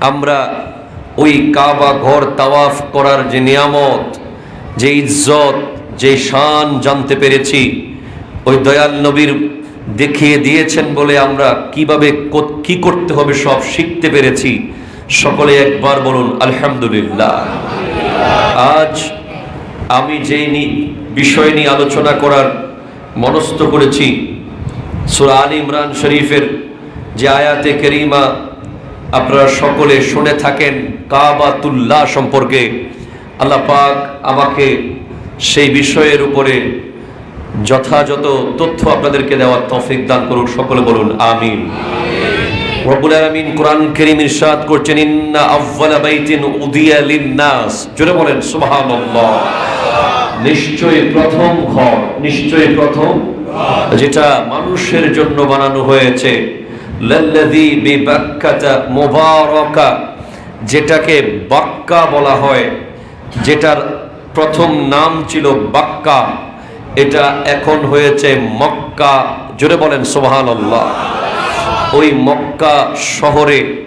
আমরা ওই কাবা ঘর তাওয়াফ করার যে নিয়ামত, যে ইজ্জত, যে শান জানতে পেরেছি, ওই দয়াল নবীর দেখিয়ে দিয়েছেন বলে আমরা কীভাবে কো- করতে হবে সব শিখতে পেরেছি, সকলে একবার বলুন, আলহামদুলিল্লাহ। আজ আমি যেই বিষয় নিয়ে আলোচনা করার মনস্থ করেছি, সুরা আল ইমরান শরীফের যে আয়াতে করিমা আপনারা সকলে শুনে থাকেন কাবাতুল্লাহ সম্পর্কে। আল্লাহ পাক আমাকে সেই বিষয়ের উপরে যথাযথ তথ্য আপনাদেরকে দেওয়ার তৌফিক দান করুন সকলে বলুন, আমিন। রব্বুল আলামিন কোরআন কারীম ইরশাদ করছেন, ইন্না আউয়ালা বাইতিন উদিয়া লিন-নাস। জোরে বলেন, সুবহানাল্লাহ। নিশ্চয়ই প্রথম ঘর, নিশ্চয়ই প্রথম যেটা মানুষের জন্য বানানো হয়েছে। যেটাকে বাক্কা বলা হয়, যেটার প্রথম নাম ছিল বাক্কা, এটা এখন হয়েছে মক্কা। জোরে বলেন, সুবহানাল্লাহ। ওই মক্কা শহরে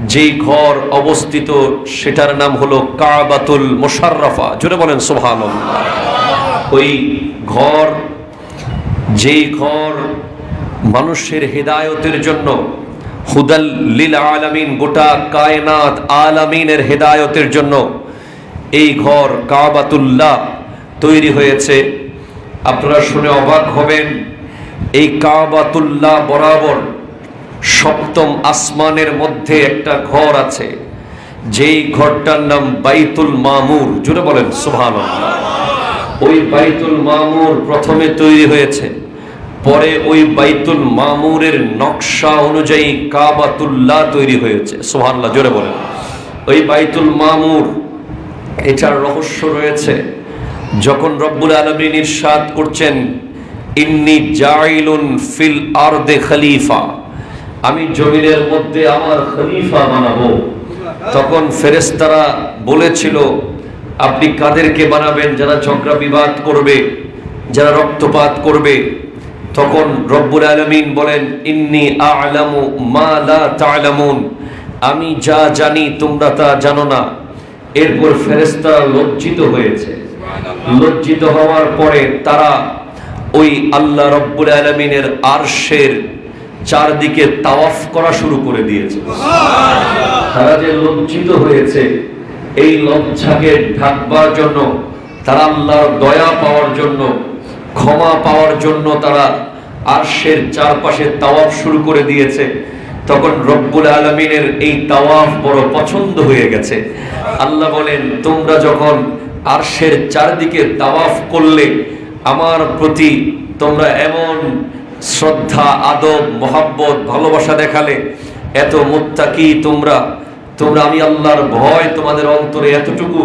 যেই ঘর অবস্থিত, সেটার নাম হলো কাবাতুল মোশাররফা। জোরে বলেন, সুবহানাল্লাহ। ওই ঘর, যেই ঘর মানুষের হেদায়তের জন্য হুদাল লিল আলামিন, গোটা কায়নাত আলামিনের হেদায়তের জন্য এই ঘর কাবাতুল্লাহ তৈরি হয়েছে। আপনারা শুনে অবাক হবেন, এই কাবাতুল্লাহ বরাবর সপ্তম আসমানের মধ্যে একটা ঘর আছে। যেই ঘরটার নাম বাইতুল মামুর। জুড়ে বলেন সুভান ওই বাইতুল মামুর প্রথমে তৈরি হয়েছে। পরে ওই বাইতুল মামুরের নকশা অনুযায়ী কাবাতুল্লাহ তৈরি হয়েছে। সোহান্লাহ জোরে বলেন। ওই বাইতুল মামুর, এটার রহস্য রয়েছে, যখন রব্বুল আলমিন ইরশাদ করছেন, ইন্নি জাইলুন ফিল আরদে খলিফা আমি জমিনের মধ্যে আমার খলিফা বানাবো। তখন ফেরেশতারা বলেছিল, আপনি কাদেরকে বানাবেন যারা ঝগড়া বিবাদ করবে, যারা রক্তপাত করবে? তখন রব্বুল আলমিন বলেন, ইন্নি আলামু মা লা তা'লামুন। আমি যা জানি তোমরা তা জানো না। এরপর ফেরেশতারা লজ্জিত হয়েছে। লজ্জিত হওয়ার পরে তারা ওই আল্লাহ রব্বুল আলমিনের আরশের চারদিকে তাওয়াফ করা শুরু করে দিয়েছে। তারা যে লজ্জিত হয়েছে, এই লজ্জাকে ঢাকবার জন্য, তারা আল্লাহর দয়া পাওয়ার জন্য ক্ষমা পাওয়ার জন্য তারা আরশের চারপাশে তাওয়াফ শুরু করে দিয়েছে। তখন রব্বুল আলমিনের এই তাওয়াফ বড় পছন্দ হয়ে গেছে। আল্লাহ বলেন, তোমরা যখন আরশের চারদিকে তাওয়াফ করলে, আমার প্রতি তোমরা এমন শ্রদ্ধা, আদব, মহাব্বত, ভালোবাসা দেখালে, এত মুত্তাকি তোমরা তোমরা আমি আল্লাহর ভয় তোমাদের অন্তরে এতটুকু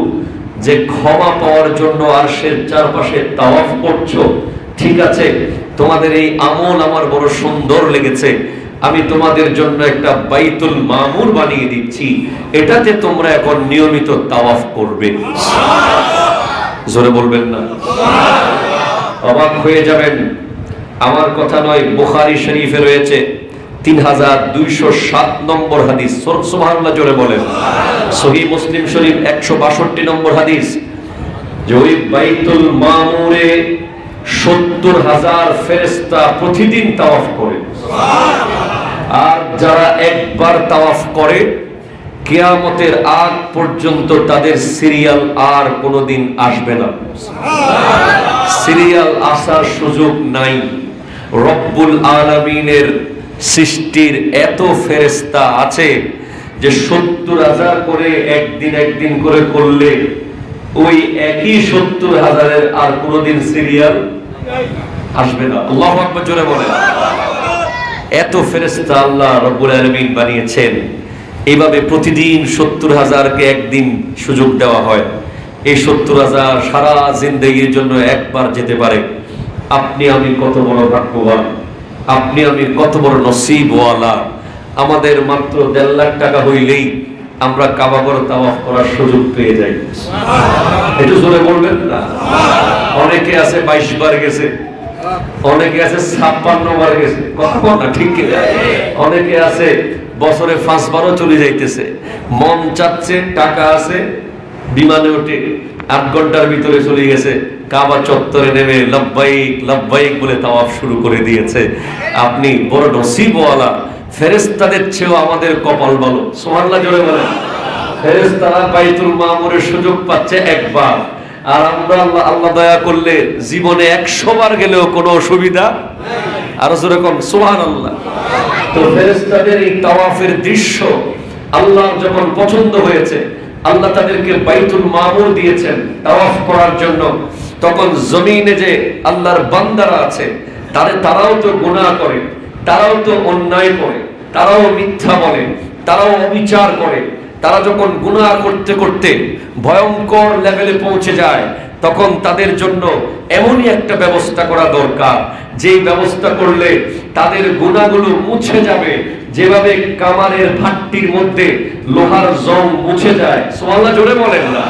যে ক্ষমা পাওয়ার জন্য আর সে চারপাশে তাওয়াফ করছ, ঠিক আছে, তোমাদের এই আমল আমার বড় সুন্দর লেগেছে, আমি তোমাদের জন্য একটা বাইতুল মামুর বানিয়ে দিচ্ছি, এটাতে তোমরা এখন নিয়মিত তাওয়াফ করবে। জোরে বলবেন না? অবাক হয়ে যাবেন। আমার কথা নয়, বুখারি শরীফে রয়েছে। তিন হাজার দুইশো সাত নম্বর হাদিস। সোহান্লা জোরে বলেন। সহি মুসলিম শরীফ একশো বাষট্টি নম্বর হাদিস। যে ওই বাইতুল মামুরে সত্তর হাজার ফেরেস্তা প্রতিদিন তাওয়াফ করে। আর যারা একবার তাওয়াফ করে কেয়ামতের আগ পর্যন্ত তাদের সিরিয়াল আর কোনোদিন আসবে না। সিরিয়াল আসার সুযোগ নাই। রব্বুল আলমিনের সৃষ্টির এত ফেরেস্তা আছে যে সত্তর হাজার করে একদিন একদিন করে করলে ওই একই সত্তর হাজারের আর কোনোদিন সিরিয়াল আসবে না। আল্লাহ আকবর জোরে বলেন। এত ফেরেস্তা আল্লাহ রব্বুল আলমিন বানিয়েছেন। এইভাবে প্রতিদিন সত্তর হাজারকে একদিন সুযোগ দেওয়া হয়। এই সত্তর হাজার সারা জিন্দগির জন্য একবার যেতে পারে। আপনি আমি কত বড় ভাগ্যবান। আপনি আমি কত বড় নসিবওয়ালা আমাদের মাত্র দেড় লাখ টাকা হইলেই আমরা কাবাগর তাওয়াফ করার সুযোগ পেয়ে যাই। একটু জোরে বলবেন না? অনেকে আছে বাইশ বার গেছে অনেকে আছে ছাপ্পান্ন বার গেছে। কথা বল না ঠিক? অনেকে আছে বছরে পাঁচবারও চলে যাইতেছে। মন চাচ্ছে টাকা আছে বিমানে উঠে আট ঘণ্টার ভিতরে চলে গেছে। কাবা চত্বরে নেমে লব্বাইক লব্বাইক বলে তাওয়াফ শুরু করে দিয়েছে। আপনি বড় নসিবওয়ালা ফেরেস্তাদের চেয়েও আমাদের কপাল ভালো। সোহাল্লা জোরে বলেন। ফেরেস্তারা বাইতুল মামুরের সুযোগ পাচ্ছে একবার। আর আমরা আল্লাহ আল্লাহ দয়া করলে জীবনে একশো বার গেলেও কোনো অসুবিধা আরও যেরকম সোহান আল্লাহ তো ফেরেস্তাদের এই তাওয়াফের দৃশ্য আল্লাহ যখন পছন্দ হয়েছে, আল্লাহ তাদেরকে বাইতুল মামুর দিয়েছেন তাওয়াফ করার জন্য। তখন জমিনে যে আল্লাহর বান্দারা আছে তাদের তারাও তো গুনাহ করে, তারাও তো অন্যায় করে, তারাও মিথ্যা বলে, তারাও অবিচার করে। তারা যখন গুনাহ করতে করতে ভয়ঙ্কর লেভেলে পৌঁছে যায়, তখন তাদের জন্য এমনই একটা ব্যবস্থা করা দরকার। যেই ব্যবস্থা করলে তাদের গুণাগুলো মুছে যাবে। যেভাবে কামারের ভাট্টির মধ্যে লোহার জং মুছে যায় সোয়াল্লা জোরে বলেন না।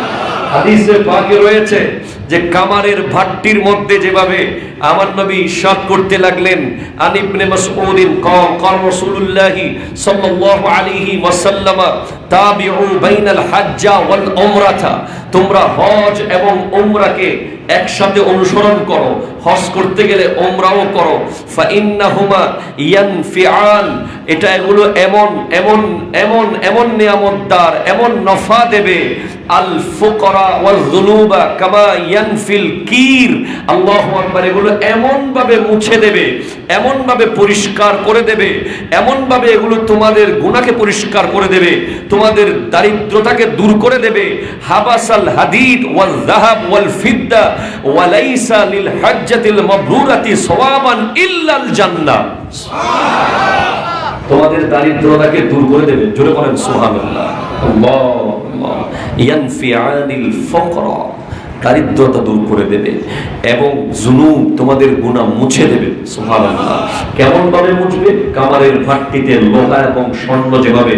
হাদিসে পাকে রয়েছে যে কামারের ভাট্টির মধ্যে যেভাবে আমার নবী সাত করতে লাগলেন আনিবনে মাসউদিন কম কল রাসূলুল্লাহি সাল্লাল্লাহু আলাইহি ওয়াসাল্লাম, তাবিউ বাইনাল হাজ্জা ওয়াল উমরাতা তোমরা হজ এবং উমরাকে একসাথে অনুসরণ করো, হজ করতে গেলে উমরাও করো। ফা ইন্নাহুমা ইয়ানফিআন এটা এগুলো এমন এমন এমন এমন নিয়ামত নিয়ামতদার, এমন নফা দেবে আল ফুকরা ওয়াল যুনুবা কামা ইয়ানফিল কির আল্লাহু আকবার এগুলো এমন ভাবে মুছে দেবে এমন ভাবে পরিষ্কার করে দেবে এমন ভাবে এগুলো তোমাদের গুনাহকে পরিষ্কার করে দেবে তোমাদের দারিদ্রতাকে দূর করে দেবে। হাবাসাল হাদিদ ওয়াল যাহাব ওয়াল ফিদ্দা ওয়ালাইসা লিল হাজ্জাতিল মাবরুরাতি সওয়াবান ইল্লাল জান্নাহ। তোমাদের দারিদ্রতাকে দূর করে দেবে। জোরে বলেন সুবহানাল্লাহ। আল্লাহ। ইয়ানফিআনিল ফাকরা। দারিদ্রতা দূর করে দেবে এবং জুনু তোমাদের গুণা মুছে দেবে, সুবহানাল্লাহ। কেমন ভাবে মুছবে? কামারের ভাটটিতে লোহা এবং স্বর্ণ যেভাবে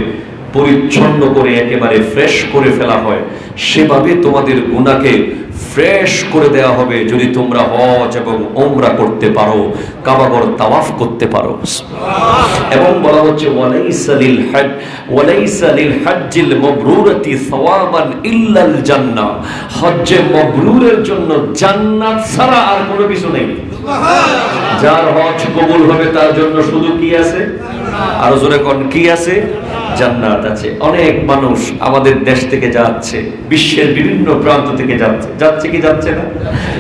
পরিচ্ছন্ন করে একেবারে ফ্রেশ করে ফেলা হয়, সেভাবে তোমাদের গুনাহকে ফ্রেশ করে দেয়া হবে যদি তোমরা হজ এবং ওমরা করতে পারো, কাবাগর তাওয়াফ করতে পারো। এবং বলা হচ্ছে ওয়ালাইসালিল হজ ওয়ালাইসা লিল হজ্জিল মাবরুরাতি সাওয়াবান ইল্লাল জান্নাহ। হজ্জে মাবরুরের জন্য জান্নাত ছাড়া আর কোনো কিছু নেই। যার হজ কবুল হবে তার জন্য শুধু কি আছে? আরও জোরে কোন, কি আছে? জান্নাত আছে। অনেক মানুষ আমাদের দেশ থেকে যাচ্ছে, বিশ্বের বিভিন্ন প্রান্ত থেকে যাচ্ছে। যাচ্ছে কি যাচ্ছে না?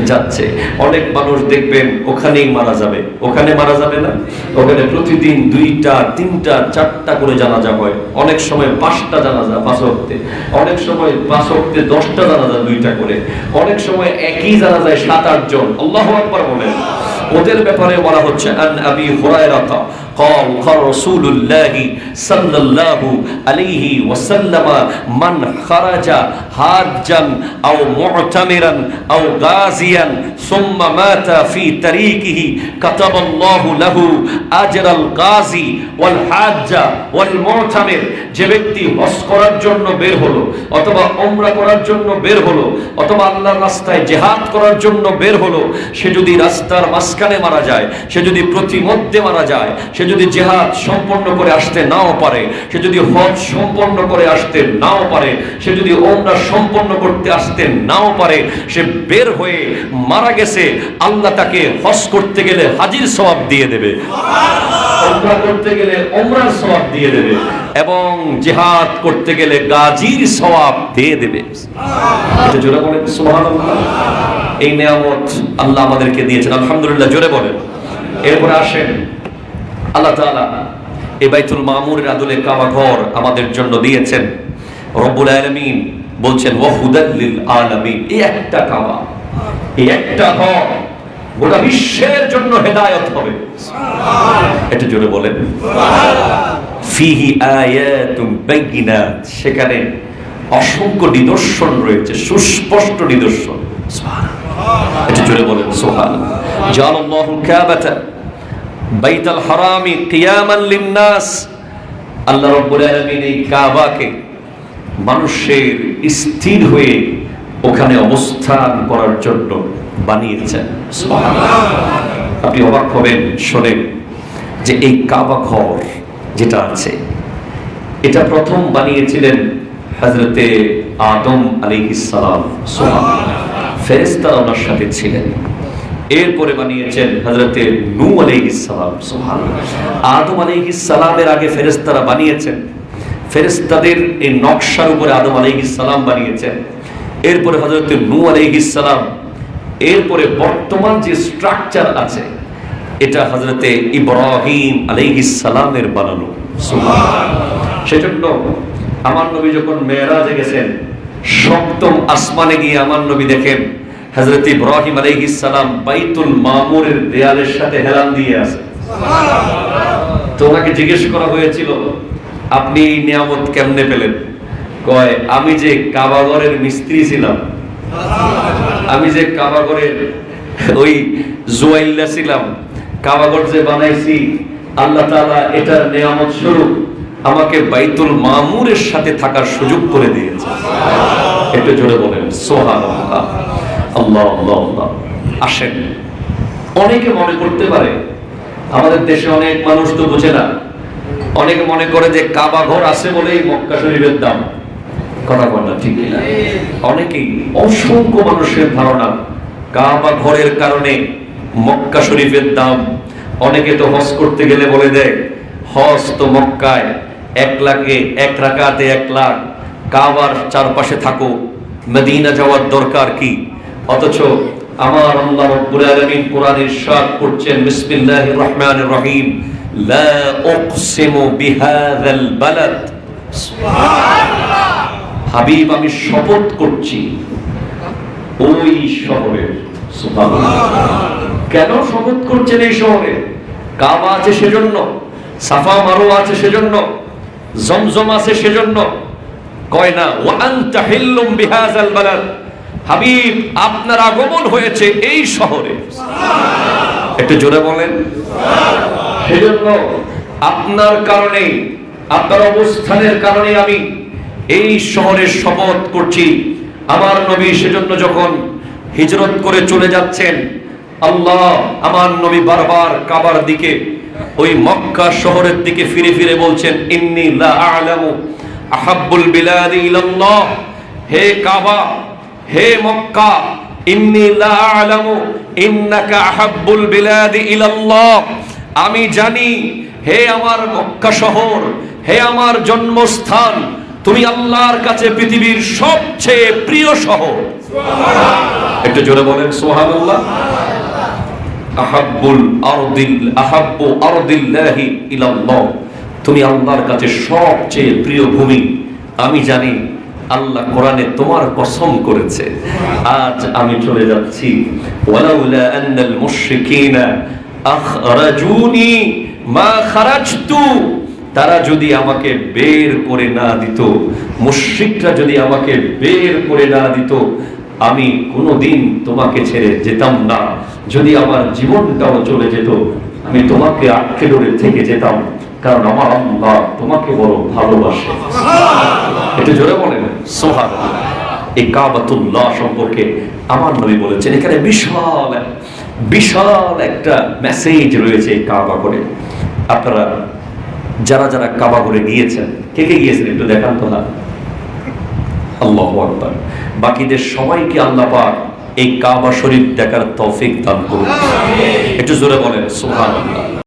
যাচ্ছে। অনেক মানুষ দেখবেন ওখানেই মারা যাবে। ওখানে মারা যাবে না। ওখানে প্রতিদিন দুইটা, তিনটা, চারটা করে জানাজা হয়। অনেক সময় পাঁচটা জানাজা পাঁচ অক্টে অনেক সময় পাঁচ অক্টে দশটা জানাজা দুইটা করে। অনেক সময় একই জানাজায় সাত, আট জন। আল্লাহ আকবার বলেন। ওদের ব্যাপারে বলা হচ্ছে আন আবি হুরায়রাতা قال قال رسول الله صلى الله عليه وسلم من خرج حاجا او معتمرا او غازيا ثم مات في طريقه كتب الله له اجر الغازي والحاج والمعتمر যে ব্যক্তি হজ করার জন্য বের হলো অথবা ওমরা করার জন্য বের হলো অথবা আল্লাহর রাস্তায় জেহাদ করার জন্য বের হলো সে যদি রাস্তার মাঝখানে মারা যায় সে যদি প্রতিমধ্যে মারা যায় সে যদি জেহাদ সম্পন্ন করে আসতে নাও পারে, সে যদি হজ সম্পন্ন করে আসতে নাও পারে, সে যদি ওমরা সম্পন্ন করতে আসতে নাও পারে, সে বের হয়ে মারা গেছে, আল্লাহ তাকে হজ করতে গেলে হাজির সওয়াব দিয়ে দেবে। করতে গেলে ওমরার সওয়াব দিয়ে দেবে এবং জিহাদ করতে গেলে গাজীর সওয়াব দিয়ে দেবে। জোরে এই নিয়ামত আল্লাহ আমাদেরকে দিয়েছেন। আলহামদুলিল্লাহ, জোরে বলেন। এরপরে আসেন আল্লাহ তাআলা এই বাইতুল মামুরের আদলে কাবা ঘর আমাদের জন্য দিয়েছেন। রব্বুল আলামিন বলছেন লিল আলামিন। এই একটা কাবা এই একটা ঘর গোটা বিশ্বের জন্য হেদায়েত হবে। এটা জোরে বলেন। ফিহি আয়াতুম বাইয়িনাত সেখানে অসংখ্য নিদর্শন রয়েছে সুস্পষ্ট নিদর্শন। সুবহানাল্লাহ। এটা জোরে বলেন সুবহানাল্লাহ। জালাল্লাহুল কাবাতা বাইতুল হারামি কিয়ামান লিন্নাস। আল্লাহ রাব্বুল আলামিন এই কাবাকে মানুষের স্থির হয়ে ওখানে অবস্থান করার জন্য বানিয়েছেন। আপনি অবাক হবেন, শোনেন, যে এই কাবা ঘর যেটা আছে, এটা প্রথম বানিয়েছিলেন হজরতে আদম আলিহিসালাম ফেরেস্তারা ওনার সাথে ছিলেন। এরপরে বানিয়েছেন হজরতে নু আলিহিসালাম সোহান আদম আলিহিসালামের আগে ফেরেস্তারা বানিয়েছেন। ফেরেস্তাদের এই নকশার উপরে আদম আলিহিসালাম বানিয়েছেন। এরপরে হজরতে নু আলিহিসালাম এরপরে বর্তমান যে স্ট্রাকচার আছে, এটা হজরতে ইব্রাহিম আলাইহিসালামের বানানো। সেজন্য আমার নবী যখন মেয়েরাজে গেছেন, সপ্তম আসমানে গিয়ে আমার নবী দেখেন হজরত ইব্রাহিম আলাইহিসালাম বাইতুল মামুরের দেয়ালের সাথে হেলান দিয়ে আছে তো ওনাকে জিজ্ঞেস করা হয়েছিল, আপনি এই নিয়ামত কেমনে পেলেন? কয়, আমি যে কাবাগরের মিস্ত্রি ছিলাম। আমি যে কাবাগরের ওই জুয়াইল্লা ছিলাম। কাবাগর যে বানাইছি, আল্লাহ তাআলা এটার নিয়ামত স্বরূপ আমাকে বাইতুল মামুরের সাথে থাকার সুযোগ করে দিয়েছে। একটু জোরে বলেন সোহান আল্লাহ আল্লাহ আসেন। অনেকে মনে করতে পারে, আমাদের দেশে অনেক মানুষ তো বোঝে না। অনেকে মনে করে যে কাবা ঘর আছে বলেই মক্কা শরীফের দাম। কথা কথা ঠিক না অনেকেই অসংখ্য মানুষের ধারণা, কাবা ঘরের কারণে মক্কা শরীফের দাম। অনেকে তো হজ করতে গেলে বলে দেয়, হজ তো মক্কায়, এক লাখে, এক রাকাতে এক লাখ। কাবার চারপাশে থাকো, মদিনা যাওয়ার দরকার কি? অথচ আমার আল্লাহ রব্বুল আলামিন কোরআন ইরশাদ করছেন বিসমিল্লাহির রহমানির রহিম লা উকসিমু বিহাযাল বালাদ। সুবহানাল্লাহ। হাবিব আমি শপথ করছি ওই শহরের কেন শপথ করছেন এই শহরে? কাবা আছে সেজন্য সাফা মারো আছে সেজন্য জমজম আছে সেজন্য। কয় না ওয়ান্তা হিল্লুম বিহাজাল বালাদ। হাবিব, আপনার আগমন হয়েছে এই শহরে। একটু জোরে বলেন। সেজন্য আপনার কারণে, আপনার অবস্থানের কারণে আমি এই শহরে শপথ করছি। আমার নবী সেজন্য যখন হিজরত করে চলে যাচ্ছেন, আল্লাহ আমার নবী বারবার কাবার দিকে, ওই মক্কা শহরের দিকে ফিরে ফিরে বলছেন, ইন্নি লা আ'লামু আহাব্বুল বিলাদি ইলাল্লাহ। হে কাবা হে মক্কা, ইন্নি লা আ'লামু, ইন্নাকা আহাব্বুল বিলাদি ইলাল্লাহ। আমি জানি, হে আমার মক্কা শহর, হে আমার জন্মস্থান, তুমি আল্লাহর কাছে পৃথিবীর সবচেয়ে প্রিয় শহর। একটু জোরে বলেন, সুবহানাল্লাহ। আহাব্বুল আরদিল, আহাব্বু আরদিল্লাহি ইলাল্লাহ। তুমি আল্লাহর কাছে সবচেয়ে প্রিয় ভূমি। আমি জানি আল্লাহ কোরআনে তোমার কসম করেছে। আজ আমি চলে যাচ্ছি। ওয়ালাউলা আন্নাল মুশরিকিনা আখরাজুনি মা খারাজতু। তারা যদি আমাকে বের করে না দিত, মুশরিকরা যদি আমাকে বের করে না দিত, আমি কোনোদিন তোমাকে ছেড়ে যেতাম না। যদি আমার জীবনটাও চলে যেত, আমি তোমাকে আটকে ধরে থেকে যেতাম। কারণ আমার আল্লাহ তোমাকে বড় ভালোবাসে। এটা জোরে বলেন। সোহান এই কাবাতুল্লাহ সম্পর্কে আমার নবী বলেছেন, এখানে বিশাল বিশাল একটা মেসেজ রয়েছে এই কাবা করে। আপনারা যারা যারা কাবা করে গিয়েছেন, কে কে গিয়েছেন একটু দেখান তো না? আল্লাহ আকবার। বাকিদের সবাইকে আল্লাহ পাক এই কাবা শরীফ দেখার তৌফিক দান করুন। একটু জোরে বলেন, সুবহানাল্লাহ।